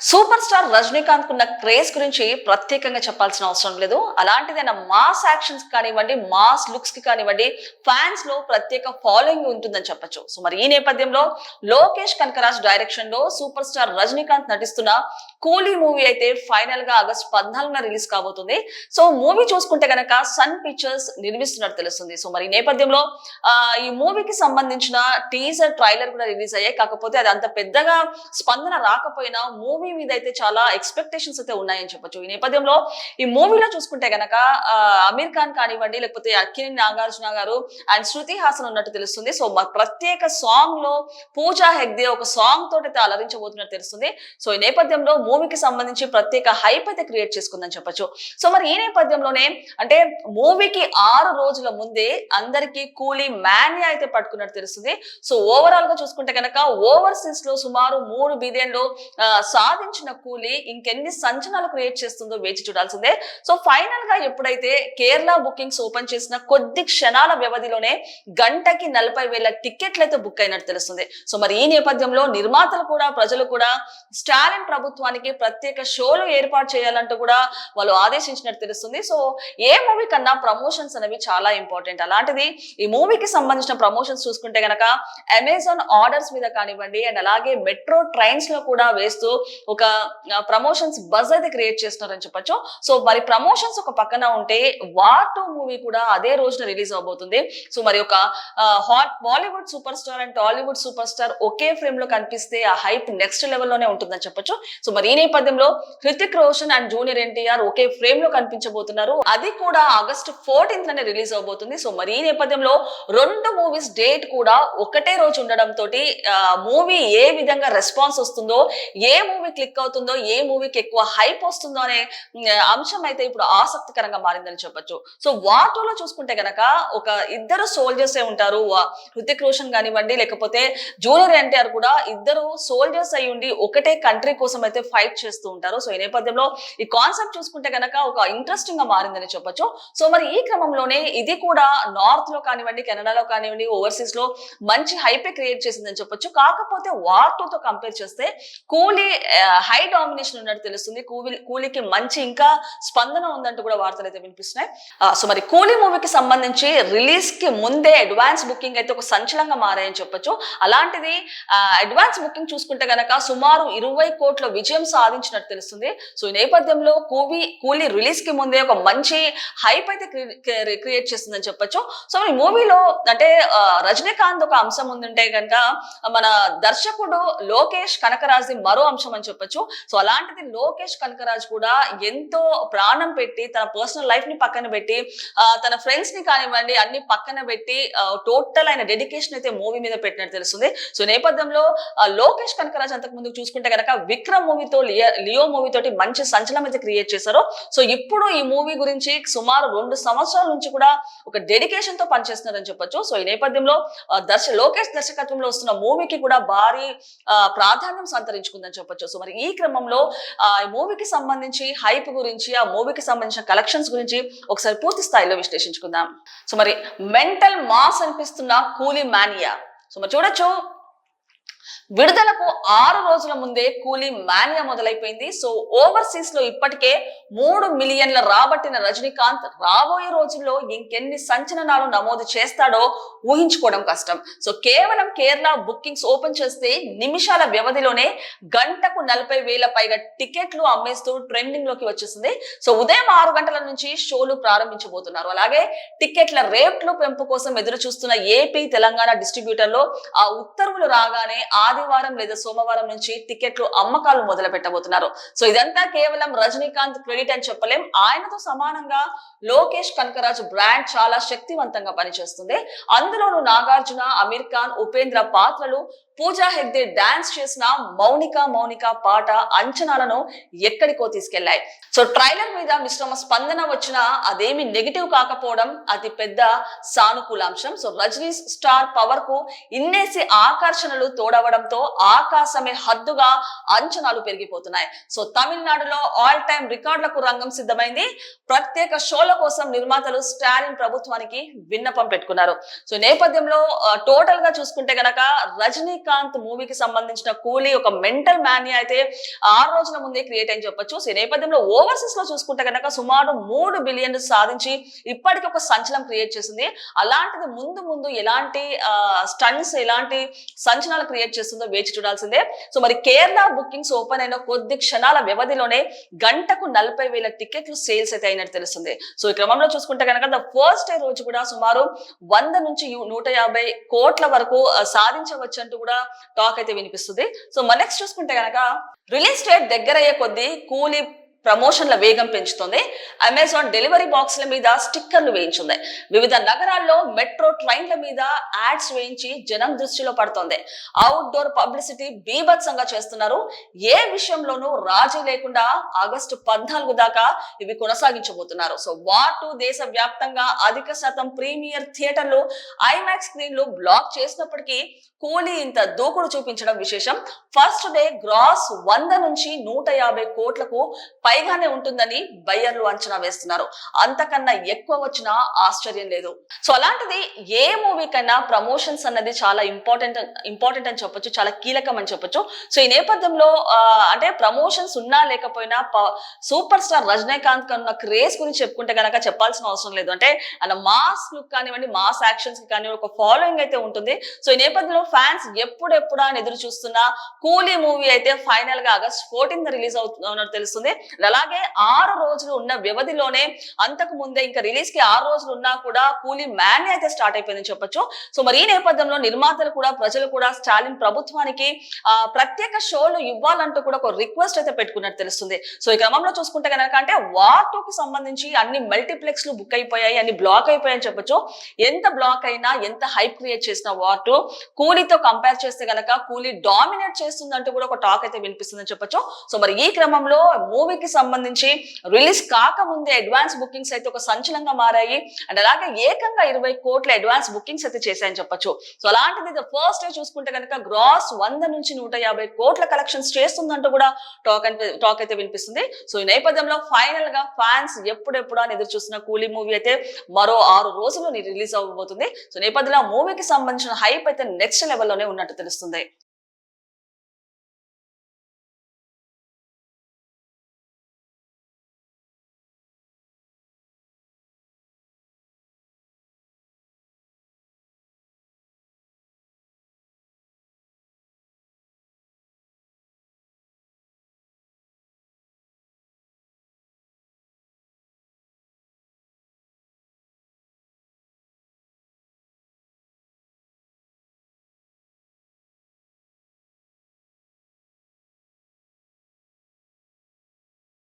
Super star Rajinikanth కున్న craze గురించి ప్రత్యేకంగా చెప్పాల్సిన అవసరం లేదు. అలాంటిదైనా మాస్ యాక్షన్స్ కానివ్వండి మాస్ లుక్స్కి కానివ్వండి ఫ్యాన్స్లో ప్రత్యేక ఫాలోయింగ్ ఉంటుందని చెప్పొచ్చు. సో మరి ఈ నేపథ్యంలో లోకేష్ కనకరాజ్ డైరెక్షన్లో సూపర్ స్టార్ రజనీకాంత్ నటిస్తున్న కూలీ మూవీ అయితే ఫైనల్గా ఆగస్ట్ పద్నాలుగున రిలీజ్ కాబోతుంది. సో మూవీ చూసుకుంటే గనక సన్ పిక్చర్స్ నిర్మిస్తున్నట్టు తెలుస్తుంది. సో మరి ఈ నేపథ్యంలో ఈ మూవీకి సంబంధించిన టీజర్ ట్రైలర్ కూడా రిలీజ్ అయ్యాయి. కాకపోతే అది అంత పెద్దగా స్పందన రాకపోయినా మూవీ మీద అయితే చాలా ఎక్స్పెక్టేషన్స్ అయితే ఉన్నాయని చెప్పొచ్చు. ఈ నేపథ్యంలో ఈ మూవీలో చూసుకుంటే గనక అమీర్ ఖాన్ కానివ్వండి లేకపోతే అక్కిని నాగార్జున గారు అండ్ శృతి హాసన్ ఉన్నట్టు తెలుస్తుంది. సో ప్రత్యేక సాంగ్లో పూజా హెగ్దే ఒక సాంగ్ తోటి అయితే అలరించబోతున్నట్టు తెలుస్తుంది. సో ఈ నేపథ్యంలో మూవీకి సంబంధించి ప్రత్యేక హైప్ అయితే క్రియేట్ చేసుకుందని చెప్పొచ్చు. సో మరి ఈ నేపథ్యంలోనే అంటే మూవీకి ఆరు రోజుల ముందే అందరికీ కూలీ మాన్యా అయితే పట్టుకున్నట్టు తెలుస్తుంది. సో ఓవరాల్గా చూసుకుంటే కనుక ఓవర్సీస్లో సుమారు మూడు బిలియన్లు సాధించిన కూలీ ఇంకెన్ని సంచనాలు క్రియేట్ చేస్తుందో వేచి చూడాల్సిందే. సో ఫైనల్గా ఎప్పుడైతే కేరళ బుకింగ్స్ ఓపెన్ చేసిన కొద్ది క్షణాల వ్యవధిలోనే గంటకి నలభై వేల టికెట్లు అయితే బుక్ అయినట్టు తెలుస్తుంది. సో మరి ఈ నేపథ్యంలో నిర్మాతలు కూడా ప్రజలు కూడా స్టాలిన్ ప్రభుత్వానికి ప్రత్యేక షోలు ఏర్పాటు చేయాలంటూ కూడా వాళ్ళు ఆదేశించినట్టు తెలుస్తుంది. సో ఏ మూవీ కన్నా ప్రమోషన్స్ అనేవి చాలా ఇంపార్టెంట్. అలాంటిది ఈ మూవీకి సంబంధించిన ప్రమోషన్స్ చూసుకుంటే గనక అమెజాన్ ఆర్డర్స్ మీద కానివ్వండి అండ్ అలాగే మెట్రో ట్రైన్స్లో కూడా వేస్తూ ఒక ప్రమోషన్స్ బజ్ అయితే క్రియేట్ చేస్తున్నారని చెప్పొచ్చు. సో మరి ప్రమోషన్స్ ఒక పక్కన ఉంటే వార్ టూ మూవీ కూడా అదే రోజున రిలీజ్ అవబోతుంది. సో మరి ఒక hot Bollywood superstar and Tollywood superstar ఒకే ఫ్రేమ్లో కనిపిస్తే ఆ హైప్ నెక్స్ట్ లెవెల్లోనే ఉంటుందని చెప్పొచ్చు. సో మరి ఈ నేపథ్యంలో Hrithik Roshan and junior NTR ఒకే ఫ్రేమ్లో కనిపించబోతున్నారు. అది కూడా ఆగస్ట్ ఫోర్టీన్త్లోనే రిలీజ్ అవబోతుంది. సో మరి ఈ నేపథ్యంలో రెండు మూవీస్ డేట్ కూడా ఒకటే రోజు ఉండడం తోటి మూవీ ఏ విధంగా రెస్పాన్స్ వస్తుందో ఏ మూవీ క్లిక్ అవుతుందో ఏ మూవీకి ఎక్కువ హైప్ వస్తుందో అనే అంశం అయితే ఇప్పుడు ఆసక్తికరంగా మారిందని చెప్పొచ్చు. సో వాటోలో చూసుకుంటే గనక ఒక ఇద్దరు సోల్జర్స్ ఏ ఉంటారు. వా- హృతిక్ రోషన్ కానివ్వండి లేకపోతే జూనియర్ ఎన్టీఆర్ కూడా ఇద్దరు సోల్జర్స్ అయి ఉండి ఒకటే కంట్రీ కోసం అయితే ఫైట్ చేస్తూ ఉంటారు. సో ఈ నేపథ్యంలో ఈ కాన్సెప్ట్ చూసుకుంటే గనక ఒక ఇంట్రెస్టింగ్గా మారిందని చెప్పొచ్చు. సో మరి ఈ క్రమంలోనే ఇది కూడా నార్త్లో కానివ్వండి కెనడాలో కానివ్వండి ఓవర్సీస్లో మంచి హైపే క్రియేట్ చేసిందని చెప్పొచ్చు. కాకపోతే వార్ టూ తో కంపేర్ చేస్తే కూలీ హై డామినేషన్ ఉన్నట్టు తెలుస్తుంది. కూలి కూలీకి మంచి ఇంకా స్పందన ఉందంటూ కూడా వార్తలు అయితే వినిపిస్తున్నాయి. సో మరి కూలీ మూవీకి సంబంధించి రిలీజ్కి ముందే అడ్వాన్స్ బుకింగ్ అయితే ఒక సంచలంగా మారాయని చెప్పొచ్చు. అలాంటిది అడ్వాన్స్ బుకింగ్ చూసుకుంటే గనక సుమారు ఇరవై కోట్ల విజయం సాధించినట్టు తెలుస్తుంది. సో ఈ నేపథ్యంలో కూవీ కూలీ రిలీజ్కి ముందే ఒక మంచి హైప్ అయితే క్రియేట్ చేస్తుందని చెప్పొచ్చు. సో ఈ మూవీలో అంటే రజనీకాంత్ ఒక అంశం ఉందంటే కనుక మన దర్శకుడు లోకేష్ కనకరాజ్ మరో అంశం అని చెప్పొచ్చు. సో అలాంటిది లోకేష్ కనకరాజ్ కూడా ఎంతో ప్రాణం పెట్టి తన పర్సనల్ లైఫ్ని పక్కన పెట్టి తన ఫ్రెండ్స్ని కానివ్వండి అన్ని పక్కన పెట్టి టోటల్ ఆయన డెడికేషన్ అయితే మూవీ మీద పెట్టినట్టు తెలుస్తుంది. సో నేపథ్యంలో లోకేష్ కనకరాజ్ అంతకు ముందు చూసుకుంటే కనుక విక్రమ్ మూవీతో లియో మూవీ తోటి మంచి సంచలనం అయితే క్రియేట్ చేశారో. సో ఇప్పుడు ఈ మూవీ గురించి సుమారు రెండు సంవత్సరాల నుంచి కూడా ఒక డెడికేషన్తో పనిచేస్తున్నారని చెప్పొచ్చు. సో ఈ నేపథ్యంలో దర్శ లోకేష్ దర్శకత్వంలో వస్తున్న మూవీకి కూడా భారీ ప్రాధాన్యం సంతరించుకుందని చెప్పొచ్చు. సో మరి ఈ క్రమంలో ఆ ఈ మూవీకి సంబంధించి హైప్ గురించి ఆ మూవీకి సంబంధించిన కలెక్షన్స్ గురించి ఒకసారి పూర్తి స్థాయిలో విశ్లేషించుకుందాం. సో మరి మెంటల్ మాస్ అనిపిస్తున్న కూలీ మానియా. సో మరి చూడొచ్చు. విడుదలకు ఆరు రోజుల ముందే కూలీ మాన్యా మొదలైపోయింది. సో ఓవర్సీస్లో ఇప్పటికే మూడు మిలియన్ల రాబట్టిన రజనీకాంత్ రాబోయే రోజుల్లో ఇంకెన్ని సంచలనాలు నమోదు చేస్తాడో ఊహించుకోవడం కష్టం. సో కేవలం కేరళ బుకింగ్స్ ఓపెన్ చేస్తే నిమిషాల వ్యవధిలోనే గంటకు నలభై వేల పైగా టికెట్లు అమ్మేస్తూ ట్రెండింగ్లోకి వచ్చేసింది. సో ఉదయం ఆరు గంటల నుంచి షోలు ప్రారంభించబోతున్నారు. అలాగే టికెట్ల రేట్లు పెంపు కోసం ఎదురు చూస్తున్న ఏపీ తెలంగాణ డిస్ట్రిబ్యూటర్లో ఆ ఉత్తర్వులు రాగానే ఆది ఆదివారం లేదా సోమవారం నుంచి టికెట్లు అమ్మకాలు మొదలు పెట్టబోతున్నారు. సో ఇదంతా కేవలం రజనీకాంత్ క్రెడిట్ అని చెప్పలేం. ఆయనతో సమానంగా లోకేష్ కనకరాజ్ బ్రాండ్ చాలా శక్తివంతంగా పనిచేస్తుంది. అందులోనూ నాగార్జున అమీర్ ఖాన్ ఉపేంద్ర పాత్రలు పూజా హెగ్డే డాన్స్ చేసిన మౌనిక మౌనిక పాట అంచనాలను ఎక్కడికో తీసుకెళ్ళాయి సో ట్రైలర్ మీద మిశ్రమ స్పందన వచ్చినా అదేమి నెగిటివ్ కాకపోవడం అతి పెద్ద సానుకూల అంశం సో రజనీ స్టార్ పవర్కు ఇన్నేసి ఆకర్షణలు తోడవడంతో ఆకాశమే హద్దుగా అంచనాలు పెరిగిపోతున్నాయి. సో తమిళనాడులో ఆల్ టైమ్ రికార్డులకు రంగం సిద్ధమైంది. ప్రత్యేక షోల కోసం నిర్మాతలు స్టాలిన్ ప్రభుత్వానికి విన్నపం పెట్టుకున్నారు. సో నేపథ్యంలో టోటల్గా చూసుకుంటే గనక రజనీ రజనీకాంత్ మూవీకి సంబంధించిన కూలీ ఒక మెంటల్ మాన్యా అయితే ఆరు రోజుల ముందే క్రియేట్ అని చెప్పొచ్చు. ఈ నేపథ్యంలో ఓవర్సీస్లో చూసుకుంటే కనుక సుమారు మూడు బిలియన్ సాధించి ఇప్పటికి ఒక సంచలనం క్రియేట్ చేసింది. అలాంటిది ముందు ముందు ఎలాంటి స్టన్స్ ఎలాంటి సంచలనాలు క్రియేట్ చేస్తుందో వేచి చూడాల్సిందే. సో మరి కేరళ బుకింగ్స్ ఓపెన్ అయిన కొద్ది క్షణాల వ్యవధిలోనే గంటకు నలభై వేల టికెట్లు సేల్స్ అయితే అయినట్టు తెలుస్తుంది. సో ఈ క్రమంలో చూసుకుంటే కనుక ద ఫస్ట్ డే రోజు కూడా సుమారు వంద నుంచి నూట యాభై కోట్ల వరకు సాధించవచ్చు అంటూ కూడా టాక్ అయితే వినిపిస్తుంది. సో మన నెక్స్ట్ చూసుకుంటే కనుక రిలీజ్ డేట్ దగ్గర అయ్యే కొద్దీ కూలీ ప్రమోషన్ల వేగం పెంచుతుంది. అమెజాన్ డెలివరీ బాక్స్ల మీద స్టిక్కర్లు వేయించింది. వివిధ నగరాల్లో మెట్రో ట్రైన్ల మీద యాడ్స్ వేయించి జనం దృష్టిలో పడుతోంది. అవుట్డోర్ పబ్లిసిటీ బీభత్సంగా చేస్తున్నారు. ఏ విషయంలోనూ రాజీ లేకుండా ఆగస్టు పద్నాలుగు దాకా ఇవి కొనసాగించబోతున్నారు. సో వాటు దేశ వ్యాప్తంగా అధిక శాతం ప్రీమియర్ థియేటర్లు ఐమాక్స్ స్క్రీన్లు బ్లాక్ చేసినప్పటికీ కూలీ ఇంత దూకుడు చూపించడం విశేషం. ఫస్ట్ డే గ్రాస్ వంద నుంచి నూట యాభై కోట్లకు పైగానే ఉంటుందని బయ్యర్లు అంచనా వేస్తున్నారు. అంతకన్నా ఎక్కువ వచ్చినా ఆశ్చర్యం లేదు. సో అలాంటిది ఏ మూవీ కన్నా ప్రమోషన్స్ అన్నది చాలా ఇంపార్టెంట్ ఇంపార్టెంట్ అని చెప్పొచ్చు చాలా కీలకం అని చెప్పొచ్చు. సో ఈ నేపథ్యంలో అంటే ప్రమోషన్స్ ఉన్నా లేకపోయినా సూపర్ స్టార్ రజనీకాంత్ కన్న క్రేజ్ గురించి చెప్పుకుంటే గనక చెప్పాల్సిన అవసరం లేదు. అంటే అలా మాస్ లుక్ కానివ్వండి మాస్ యాక్షన్స్ కానీ ఒక ఫాలోయింగ్ అయితే ఉంటుంది. సో ఈ నేపథ్యంలో ఫ్యాన్స్ ఎప్పుడెప్పుడా అని ఎదురు చూస్తున్న కూలీ మూవీ అయితే ఫైనల్గా ఆగస్ట్ ఫోర్టీన్త్ రిలీజ్ అవుతున్నట్టు తెలుస్తుంది. అలాగే ఆరు రోజులు ఉన్న వ్యవధిలోనే అంతకు ముందే ఇంకా రిలీజ్కి ఆరు రోజులు ఉన్నా కూడా కూలీ మ్యాన్ అయితే స్టార్ట్ అయిపోయిందని చెప్పొచ్చు. సో మరి ఈ నేపథ్యంలో నిర్మాతలు కూడా ప్రజలు కూడా స్టాలిన్ ప్రభుత్వానికి ఆ ప్రత్యేక షోలు ఇవ్వాలంటూ కూడా ఒక రిక్వెస్ట్ అయితే పెట్టుకున్నట్టు తెలుస్తుంది. సో ఈ క్రమంలో చూసుకుంటే కనుక అంటే వార్ టూ కి సంబంధించి అన్ని మల్టీప్లెక్స్లు బుక్ అయిపోయాయి అన్ని బ్లాక్ అయిపోయాయని చెప్పొచ్చు. ఎంత బ్లాక్ అయినా ఎంత హైప్ క్రియేట్ చేసిన వార్ టూ కూలీతో కంపేర్ చేస్తే గనక కూలీ డామినేట్ చేస్తుందంటూ కూడా ఒక టాక్ అయితే వినిపిస్తుందని చెప్పొచ్చు. సో మరి ఈ క్రమంలో మూవీకి సంబంధించి రిలీజ్ కాకముందే అడ్వాన్స్ బుకింగ్స్ అయితే ఒక సంచలనంగా మారాయి. అండ్ అలాగే ఏకంగా ఇరవై కోట్ల అడ్వాన్స్ బుకింగ్స్ అయితే చేశాయని చెప్పొచ్చు. సో అలాంటిది ఫస్ట్ డే చూసుకుంటే కనుక గ్రాస్ వంద నుంచి నూట యాభై కోట్ల కలెక్షన్స్ చేస్తుందంటూ కూడా టాక్ అంటే టాక్ అయితే వినిపిస్తుంది. సో ఈ నేపథ్యంలో ఫైనల్గా ఫ్యాన్స్ ఎప్పుడెప్పుడు అని ఎదురు చూస్తున్న కూలీ మూవీ అయితే మరో ఆరు రోజులు రిలీజ్ అవ్వబోతుంది. సో నేపథ్యంలో మూవీకి సంబంధించిన హైప్ అయితే నెక్స్ట్ లెవెల్లోనే ఉన్నట్టు తెలుస్తుంది.